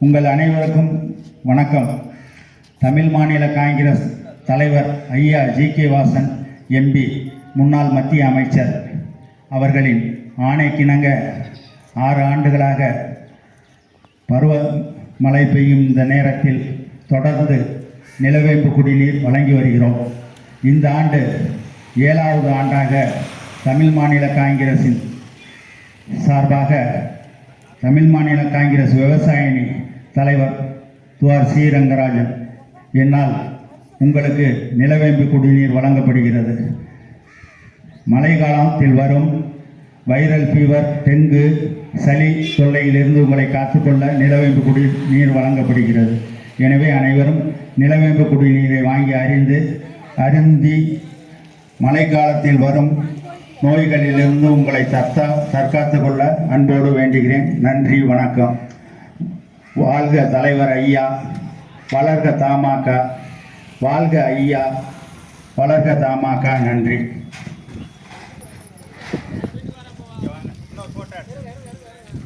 உங்கள் அனைவருக்கும் வணக்கம். தமிழ் மாநில காங்கிரஸ் தலைவர் ஐயா ஜி கே வாசன் எம்பி முன்னாள் மத்திய அமைச்சர் அவர்களின் ஆணைக்கிணங்க ஆறு ஆண்டுகளாக பருவ மழை பெய்யும் இந்த நேரத்தில் தொடர்ந்து நிலவேம்பு குடிநீர் வழங்கி வருகிறோம். இந்த ஆண்டு ஏழாவது ஆண்டாக தமிழ் மாநில காங்கிரசின் சார்பாக தமிழ் மாநில காங்கிரஸ் விவசாய அணி தலைவர் துவார் சி. ரங்கராஜன். என்னால் உங்களுக்கு நிலவேம்பு குடிநீர் வழங்கப்படுகிறது. மழை காலத்தில் வரும் வைரல் ஃபீவர் டெங்கு சளி தொல்லையிலிருந்து உங்களை காத்துக்கொள்ள நிலவேம்பு குடிநீர் வழங்கப்படுகிறது. எனவே அனைவரும் நிலவேம்பு குடிநீரை வாங்கி அறிந்து அருந்தி மழைக்காலத்தில் வரும் நோய்களிலிருந்து உங்களை தற்கா தற்காத்து கொள்ள அன்போடு வேண்டுகிறேன். நன்றி வணக்கம். வாழ்க தலைவர் ஐயா வளர்க தாமாக்கா வாழ்க ஐயா வளர்க தாமாக்கா நன்றி.